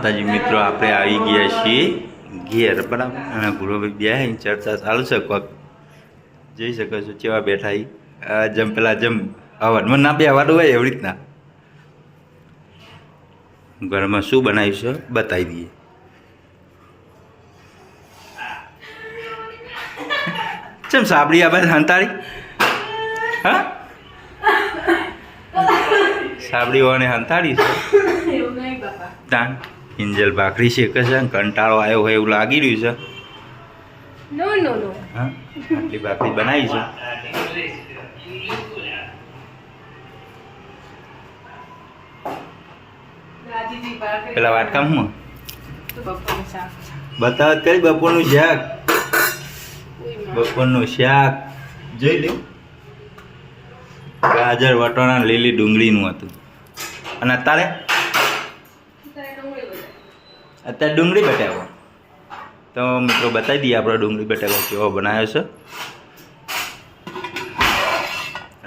માતાજી મિત્રો આપણે આવી ગયા છીએ ઘેર બરાબર? અને ગુરુભાઈ બે ચર્ચા ચાલુ છે કોક જોઈ શકો છો કેવા બેઠા એ આ જેમ પેલા જેમ હવનમાં ના બે બેવાનું હોય એવી રીતના. ઘરમાં શું બનાવ્યું છે બતાવી દઈએ. ચમ સાંભળી આ બધા હંતાળી? હા? સાબડીઓને હંતાળી છે. તાન કિંજલ ભાખરી શેકે છે કંટાળો આવ્યો હોય એવું લાગી રહ્યું છે. નો નો નો. હા? આટલી ભાખરી બનાવી છે. પેલા વાટકામ હું? તો કરી. બપોરનું શાક. બપોર બપોરનું શાક. જોઈ લે. ગાજર વટોણા લીલી ડુંગળીનું હતું. અને અત્યારે? ડુંગળી. અત્યારે ડુંગળી બટાકો તો મિત્રો બતાવી દઈએ આપણો ડુંગળી બટાકો કેવો બનાવ્યો છે.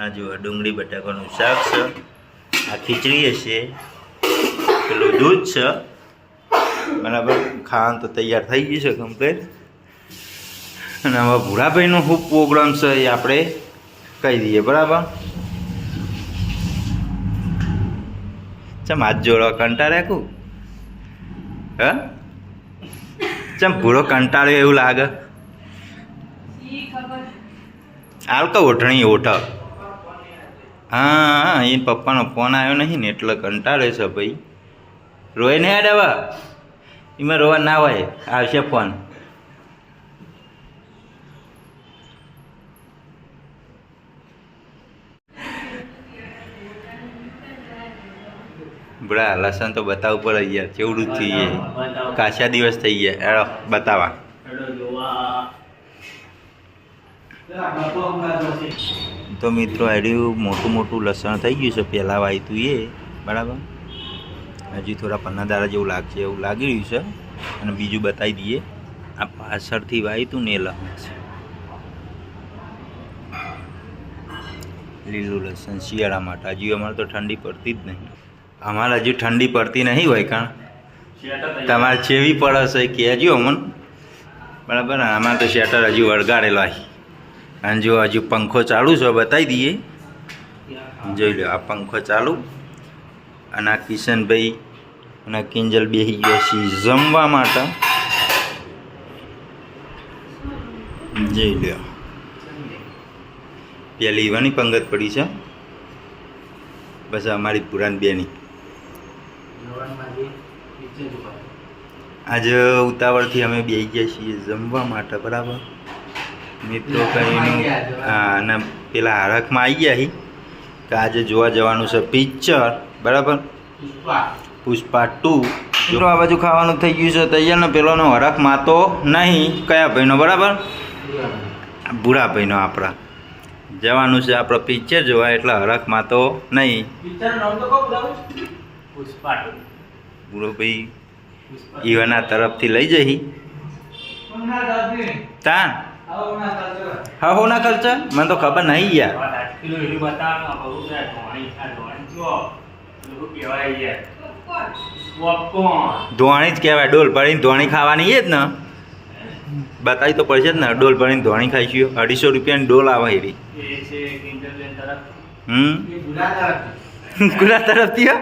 આ જુઓ, ડુંગળી બટાકાનું શાક છે. આ ખીચડી હશે. પેલું દૂધ છે. બરાબર, ખાવાનું તો તૈયાર થઈ ગયું છે કમ્પ્લેટ અને હવે ભૂરાભાઈનો શું પ્રોગ્રામ છે એ આપણે કહી દઈએ, બરાબર? ચમ હાથ જોડવા કંટાળ્યા કું હા? ચમ ભૂરો કંટાળ્યો એવું લાગે? હાલ તો ઓઠણી ઓઠ હા એ પપ્પાનો ફોન આવ્યો નહીં ને, એટલે કંટાળે છે ભાઈ. રોય ને યાદ હવે? એમાં રોવા ના હોય, આવશે ફોન બરા લસણ તો બતાવ પડે યાર કેવડું થઈ જાય કાશા દિવસ થઈ ગયા. એડો બતાવા. તો મિત્રો એડ્યું મોટું મોટું લસણ થઈ ગયું છે, પહેલાં વાયતું એ, બરાબર? હજી થોડા પન્નાદારા જેવું લાગશે, એવું લાગી રહ્યું છે. અને બીજું બતાવી દઈએ. આ પાછળથી વાયતું ને લસણ છે. લીલું લસણ શિયાળા માટે હજી અમારે તો ઠંડી પડતી જ નહીં. અમારે હજુ ઠંડી પડતી નહીં હોય, કારણ તમારે ચેવી પડે છે એ કહેજો અમને. બરાબર, આમાં તો શેટર હજુ વળગાડેલો અને જો હજુ પંખો ચાલુ છે બતાવી દઈએ. જોઈ લો, આ પંખો ચાલુ. અને આ કિશનભાઈ અને કિંજલ બેસી ગયો છે જમવા માટે. જોઈ લો. પેલી ઈવાની પંગત પડી છે. બસ અમારી પુરાણ બેની. આજે ઉતાવળથી અમે બેસી ગયા છીએ જમવા માટે બરાબર? મિત્રો કહીને હા અને પેલા હરખમાં આવી ગયા હી. કે આજે જોવા જવાનું છે પિક્ચર બરાબર? પુષ્પા. ટુ. મિત્રો આ બાજુ ખાવાનું થઈ ગયું છે તૈયાર ને પેલોનો હરખ માતો નહીં કયા ભાઈનો બરાબર? ભૂરા ભાઈનો આપણા. જવાનું છે આપણો પિક્ચર જોવા એટલે હરખ માતો નહીં. બુરો ભાઈ ઈવાના તરફથી લઈ જઈ તા હા હો ના ખર્ચ મને તો ખબર નહીં યાર. ધોણી જ કહેવાય. ડોલ ભરીને ધોણી ખાવાની એ જ ને. બતાવી તો પડશે જ ને. ડોલ ભરીને ધોણી ખાઈશું. અઢીસો રૂપિયાની ડોલ આવે એવી. હમ? ગુલા તરફથી હો?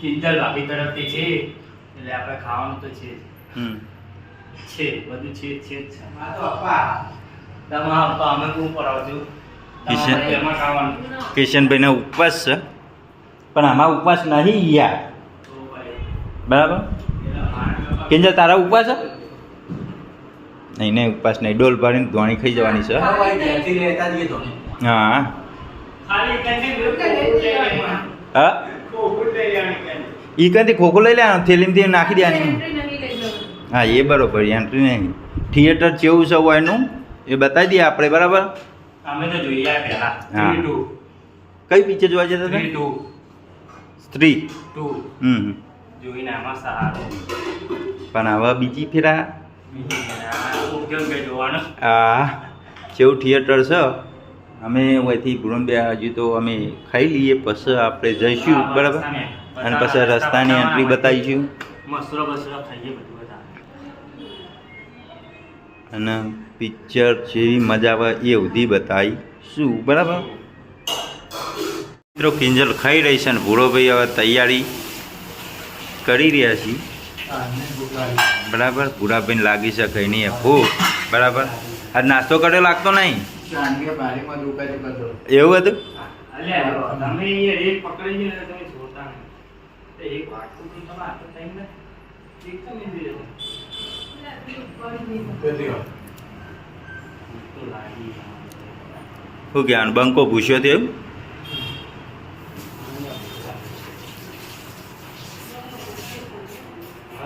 કિંજલ ભાભી તરફથી છે. એટલે આપણે ખાવાનું તો છે છે બધું છે જ છે તો છે તમારા અપ્પા અમે શું પડાવજો કિશન. કિશનભાઈનો ઉપવાસ છે. પણ આમાં ઉપવાસ નહીં યાર. બરાબર? કિંજલ તારા ઉપવાસ છે? નહીં નહીં ઉપવાસ નહીં. ડોલ ભરીને ધોણી ખાઈ જવાની છે. હા ખાલી કંઈ ખોખું લઈ લેવાનું. હા. ઈ કંઈથી ખોખું લઈ લેવાનું થેલીમાંથી નાખી દેવાની. હા એ બરોબર એન્ટ્રી નહીં. થિયેટર જેવું છે એનું એ બતાવી દઈએ આપણે બરાબર? અમે તો જોઈએ પહેલા. હા. કઈ પિક્ચર જોવા જતા તમે હતા સ્ત્રી ટુ હમ. જોઈને આમાં સારું. પણ હવે બીજી ફેરા? આ જેવું થિયેટર છે. અમે અહીંથી ગુણબે હજુ તો અમે ખાઈ લઈએ પછી આપણે જઈશું બરાબર? અને પછી રસ્તાની એન્ટ્રી બતાવીશું. અને પિક્ચર જેવી મજા આવે એ સુધી બતાવી શું બરાબર? મિત્રો કિંજલ ખાઈ રહી છે અને ભૂરોભાઈ હવે તૈયારી કરી રહ્યા છીએ બરાબર? ભૂરાભાઈને લાગી કંઈ નહીં ભૂખ બરાબર? આજ નાસ્તો કર્યો લાગતો નહીં? એવું હતું? અલ્યા તમે અહીંયા એક પકડી ગયો ને તમે જોતા નહીં. તો એક વાટકું તો તમે આટલો ટાઈમ ને એક તો નહીં દીધો તો લાગી શું કહેવાનું બંકો પૂછ્યો તો એવું?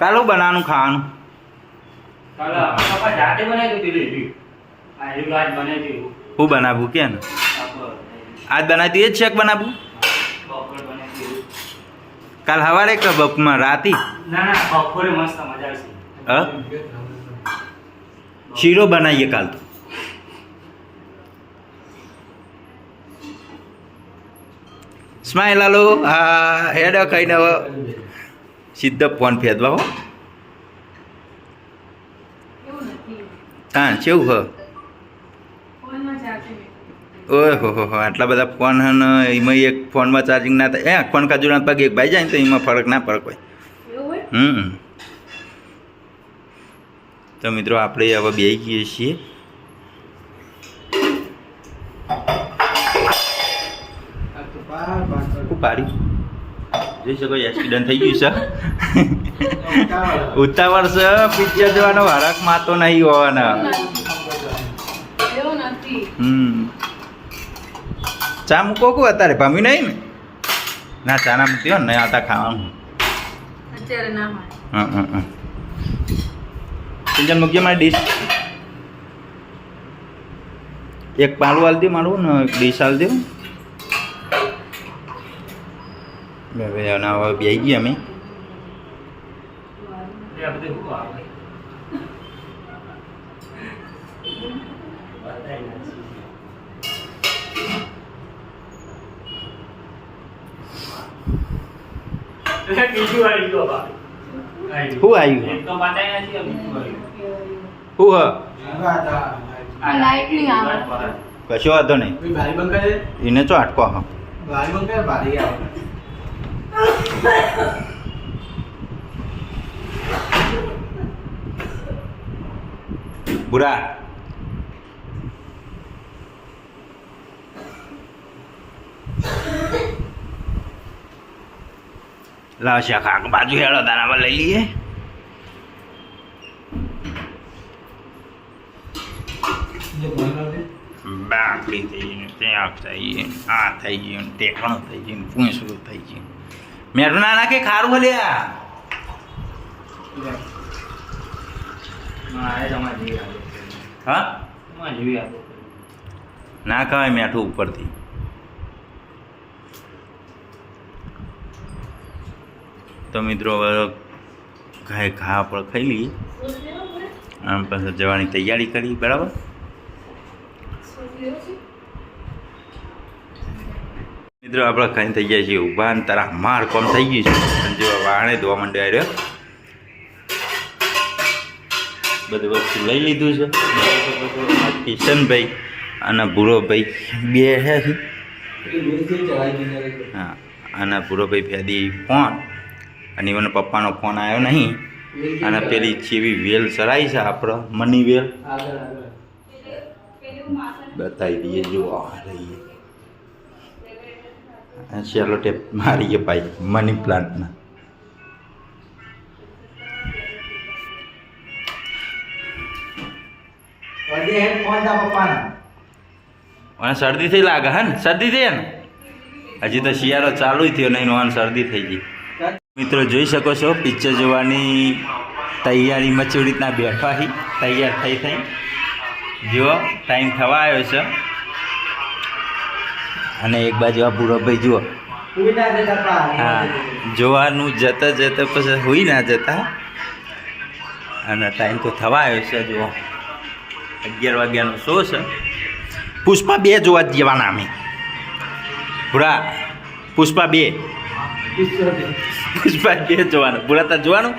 કાલું બનાવવાનું ખાવાનું? જાતે બનાવી દો પેલી એવી. બનાવું કે આજ બનાવતી એ જ શેક બનાવી કાલ સવારે કે બપમાં રાતી? ના ના બપોરે મસ્ત મજા આવશે. હ? શીરો બનાવીએ કાલ તો. સ્માઈલ હાલો. હા હેડ ખાઈને સીધો ફોન ફેદવા હો. હા કેવું હ? ફોનમાં હો આટલા બધા ફોન હે ને એમાં એક ફોનમાં ચાર્જિંગ ના થાય. એ ફોન કાજુના પગ એક ભાઈ જાય ને તો એમાં ફરક ના ફરક હોય? હમ. તો મિત્રો આપણે હવે બે ગઈએ છીએ. પાડી જોઈ શકો એક્સિડન્ટ થઈ ગયું છે. ઉતાવળ છે પિક્ચર જોવાનો હરક માતો નહીં હોવાના. હમ. ચા મૂકો કો અત્યારે? પામ્યું નહીં ને? ના ચા ના મૂક્યો ને આતા ખાવાનું. અત્યારે ના હોય. હં હં હં સિંચન મૂકજે મારી ડીશ એક પાલું હાલ દે મારું ને એક ડીશ હાલ દે. હવે હવે બેસી ગયા અમે શું આવે બધાય નાખી. એટલે બીજું આવી ગયો બા. આવી શું આવ્યું? એક તો બતાય નથી બીજું આવ્યું. શું હ આ લાઈટ નહીં આવે. કશો વાંધો નહીં ભારી બંધ કરે એને ચો આટકો હા ભારી બંધ કરે ભારી આવે બુરા લાવ શાક આગ બાજુ હેડો દાનામાં લઈ લઈએ. બાકડી થઈ ગયું ત્યાં થઈ ગયું આ થઈ ગયું ટેકણું થઈ ગયું પૂંછડું થઈ ગયું. મેરું ના નાખે ખારું જેવી હા? ના કહેવાય મેઠું ઉપરથી. તો મિત્રો ઘાય ઘા પણ ખાઈ લઈએ. આમ પાસે જવાની તૈયારી કરી બરાબર? મિત્રો આપણે ખાઈને થઈ ગયા છીએ ઊભા ને તારા માર કોમ થઈ ગયું છે. અને જો વાણે ધોવા માંડ્યા રહ્યો બધી વસ્તુ લઈ લીધું છે. કિશનભાઈ અને ભૂરોભાઈ બે છે. હા અને ભૂરોભાઈ ફેદી ફોન. અને મને પપ્પાનો ફોન આવ્યો નહીં. અને પેલી ચેવી વેલ ચડાઈ છે આપણો મની વેલ. બતાવી દઈએ જો આ રહીએ મારી ટેપ મારીએ પાઈ મની પ્લાન્ટના અને શરદી થઈ લાગે હે ને? શરદી થઈ ને? હજી તો શિયાળો ચાલુ થયો નહીં નોન શરદી થઈ ગઈ. મિત્રો, જોઈ શકો છો પિક્ચર જોવાની તૈયારી મચી રીતના બેઠા તૈયાર થઈ થઈ. જુઓ ટાઈમ થવા આવ્યો છે. અને એક બાજુ આ ભૂરોભાઈ ભાઈ જુઓ. હા, જોવાનું જતા જતા પછી હોઈ ના જતા. અને ટાઈમ તો થવા આવ્યો છે, જુઓ. અગિયાર વાગ્યાનો શો છે. પુષ્પા બે જોવા જવાના અમે. પૂરા પુષ્પા બે. પુષ્પા બે જોવાનું. ભૂલાતા જોવાનું?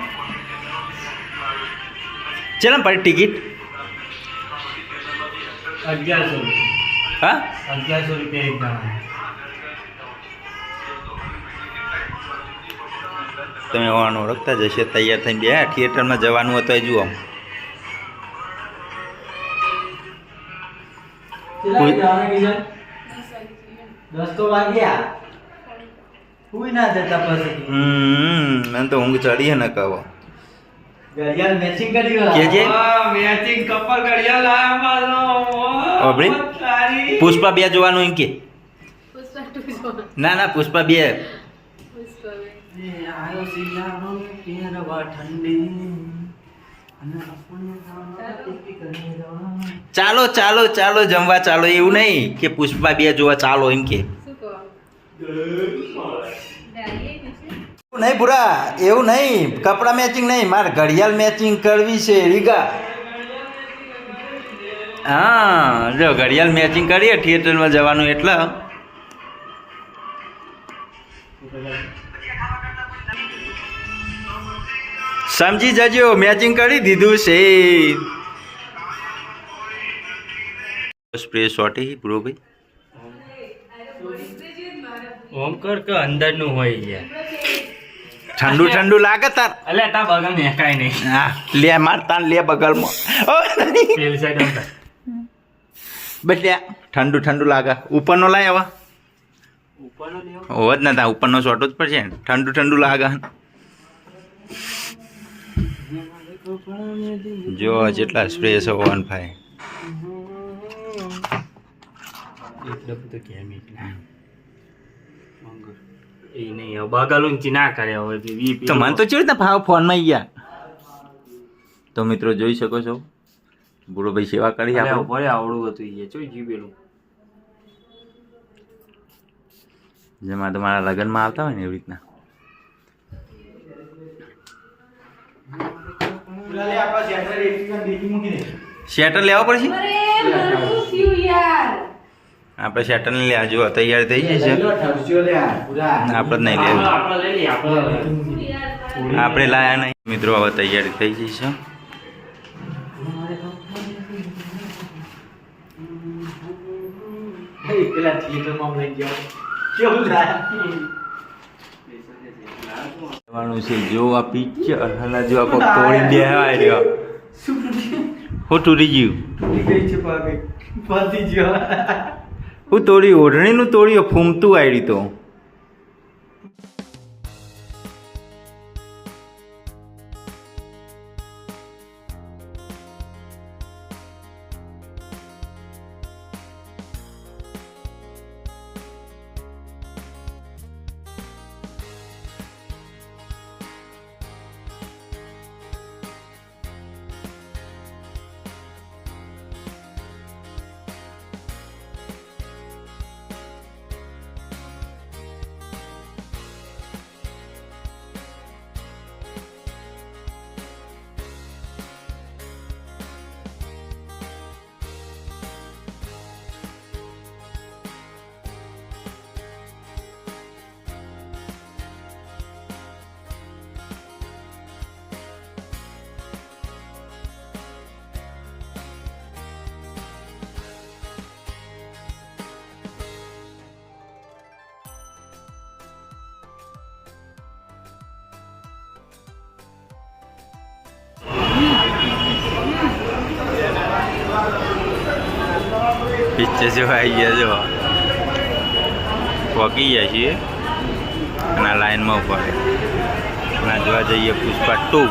ચેલા પડી ટિકિટ? અગિયારસો હા? અગિયારસો રૂપિયા એક જણા તમે હોવાનું ઓળખતા જશે તૈયાર થઈને બે થિયેટરમાં જવાનું હોય તો જુઓ. દસ તો વાગ્યા. હુઈ ના જતા પછી હમ મને તો ઊંઘ ચડી ને કહો ઘડિયાળ મેચિંગ કરી વાળા. કેજે? મેચિંગ કપલ ઘડિયાળ આ મારો ઓબળી? પુષ્પા બે જોવાનું એમ કે પુષ્પા ટુ ના ના પુષ્પા બે પુષ્પા બે. આયો શિયાળો ને પહેરવા ઠંડી. ચાલો ચાલો ચાલો જમવા ચાલો એવું નહીં કે પુષ્પા બે જોવા ચાલો એમ કે? નહીં પૂરા એવું નહીં. કપડા મેચિંગ નહીં. મારે ઘડિયાળ મેચિંગ કરવી છે, રીગા. હા, જો ઘડિયાળ મેચિંગ કરીએ થિયેટરમાં જવાનું એટલે. સમજી જજો મેચિંગ કરી દીધું છે. સ્પ્રે શોટી બ્રો ભાઈ ઓમ કર કે અંદરનું હોય યાર. ઠંડુ ઠંડુ લાગે તાર. અલ્યા તા બગલ મેકાય નહીં. હા લે માર તાન લે બગલમાં. નહીં. સાઈડ આમ બટલે ઠંડુ ઠંડુ લાગે. ઉપરનો લાય હવે. ઉપરનો લેવો હોવ જ નતા ઉપરનો શોર્ટ જ પડશે. ઠંડુ ઠંડુ લાગે. જો જેટલા સ્પ્રે છે ઓન ફાય એટલે બધું કેમ એકલા. એ નહીં હવે ના કરે હવે તો મને તો ભાવ ફોનમાં ગયા? તો મિત્રો જોઈ શકો છો. ભાઈ સેવા કરી આપણે. આવડું હતું એ જેમાં તમારા લગ્નમાં આવતા હોય ને એવી રીતના. શેટર લેવા પડશે અરે મારું શું થયું યાર આપણે શેટર ને લે જો તૈયાર થઈ આ, પૂરા. આપણે જ નહીં લેવું આપણે. શું લાયા નહીં. મિત્રો હવે તૈયારી થઈ જઈ છે. હે, પેલા થિયેટરમાં લઈ ગયો. કેવું જવાનું છે જો આ પિક્ચર અને જો આ પગ તોડી દેવાય રહ્યો. હું તૂટી ગયું. તૂટી ગઈ છે પગ. પતી ગયો. હું તોડી ઓઢણીનું તોડીઓ ફૂમતું આવી તો. પિક્ચર જો આવી ગયા જો. પહોંચી ગયા છીએ અને લાઈનમાં ઊભા રહે. અને આ જોવા જઈએ પુષ્પા ટુ.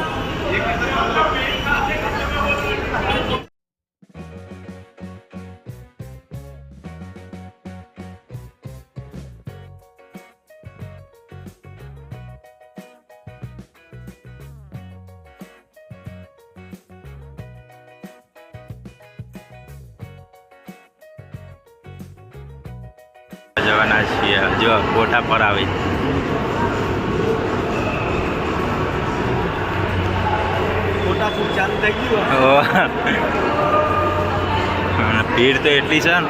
ભીડ તો એટલી છે ને.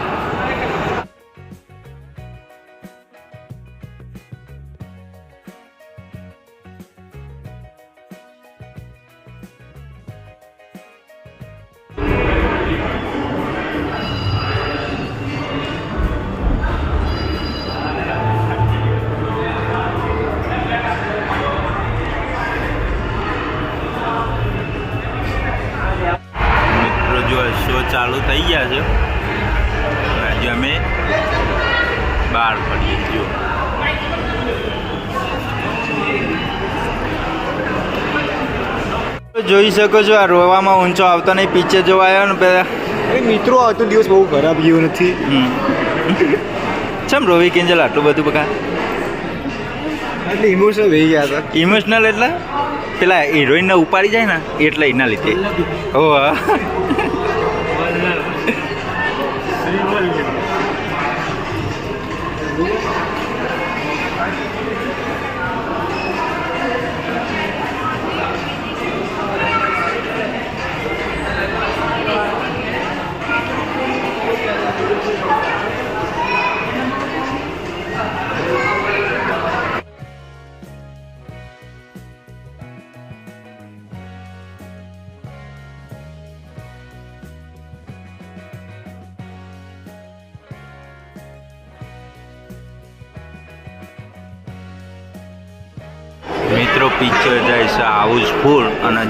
જોઈ શકો છો આ રોવામાં ઊંચો આવતો નહીં પીછે જોવા આવ્યો ને પેલા મિત્રો આવતો દિવસ બહુ ખરાબ ગયો નથી. હમ. ચમ રોવી કિંજલ આટલું બધું બકા? એટલે ઇમોશનલ થઈ ગયા હતા. ઇમોશનલ એટલે? પેલા હિરોઈનને ઉપાડી જાય ને એટલે એના લીધે. ઓ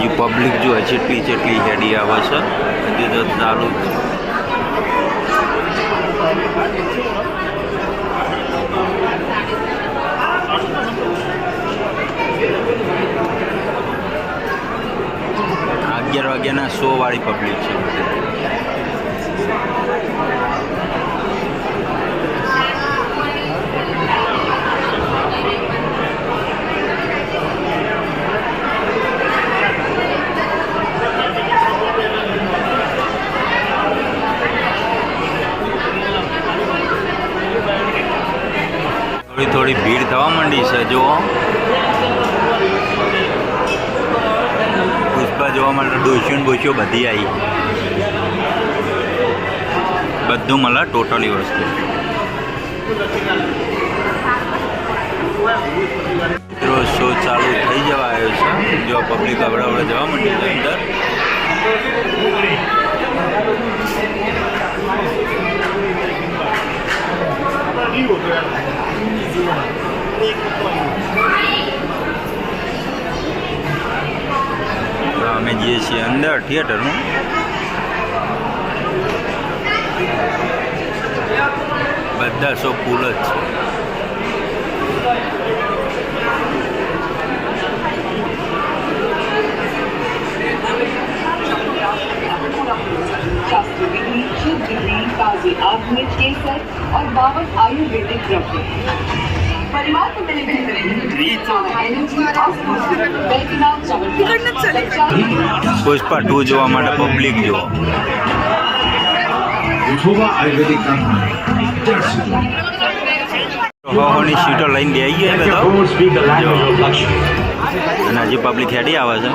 હજી પબ્લિક જો જેટલી જેટલી હેડી આવે છે હજી તો ચાલુ અગિયાર વાગ્યાના સો વાળી પબ્લિક છે. થોડી ભીડ થવા માંડી છે, જુઓ. પુષ્પા જોવા માટે ને બોસીઓ બધી આવી. બધું મળે ટોટલી વસ્તુ. મિત્રો, શો ચાલુ થઈ જવા આવ્યો છે. જો પબ્લિક આપણે જવા માંડી છે અંદર તો અમે જઈએ છીએ અંદર થિયેટરમાં બધા શો ફૂલ જ છે शास्त्र विधि शुद्ध घी ताजे आधुनिक केसर और बावन आयुर्वेदिक द्रव्य परिवार को मिले बेहतरीन પુષ્પા ટુ જોવા માટે પબ્લિક જો વિઠોબા આયુર્વેદિક દવાખાને હવાની સીટો લઈને બેસી ગયા બધા Don't speak the language of luxury. અને હજી પબ્લિક હેડી આવે છે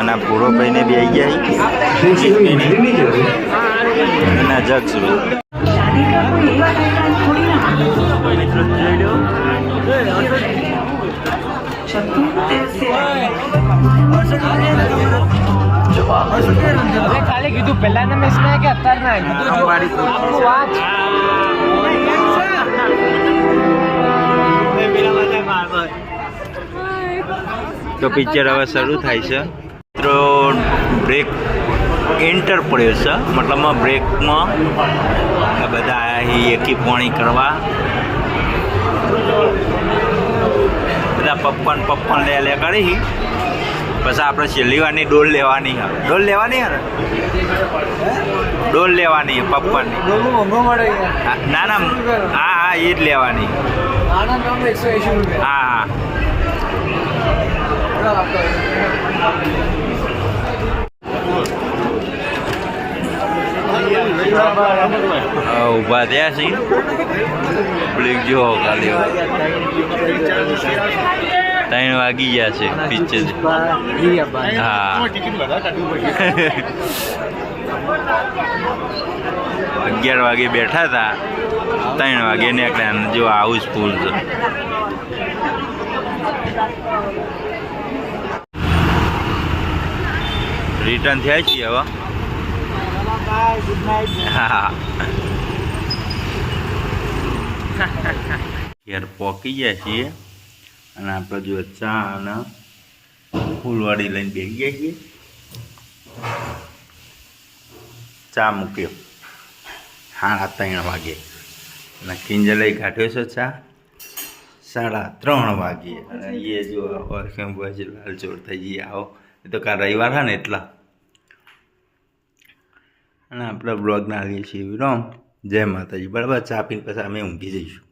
અને આ પૂરો પૈને બેસી ગયા Since you didn't need it, અને આ ખાલી કીધું પહેલાના મેચમાં કે અત્યારના કીધું વાત તો પિક્ચર હવે શરૂ થાય છે. મિત્રો બ્રેક એન્ટર પડ્યો છે. મતલબમાં બ્રેકમાં બધા અહીં એકી પોણી કરવા બધા પપ્પન પપ્પન લે લે કરી પછી આપણે છેલ્લી વારની ડોલ લેવાની હવે ડોલ લેવાની હે ડોલ લેવાની પપ્પનની. ના ના હા હા એ જ લેવાની. હા હા, ઊભા થયા છે. પબ્લિક જો ખાલી ત્રણ વાગી ગયા છે, પિક્ચર. હા. અગિયાર વાગે બેઠા હતા. ત્રણ વાગે નીકળ્યા જો હાઉસફુલ છે. રિટર્ન થયા છીએ હવે. બાય ગુડ નાઇટ હા ઘેર પહોંચી ગયા છીએ અને આપણે જો ચા અને ફૂલવાડી લઈને બેસી ગયા છીએ. ચા મૂક્યો. સાડા ત્રણ વાગે. અને કિંજલે કાઢ્યો છે ચા. સાડા ત્રણ વાગે. અને એ જો ઓરખેમ ભાઈ લાલચોર થઈ જઈએ આવો. એ તો કાલ રવિવાર હા ને એટલા. અને આપણા બ્લોગના આવીએ છીએ, વિરામ. જય માતાજી. બરાબર? ચા પીને પછી અમે ઊંઘી જઈશું.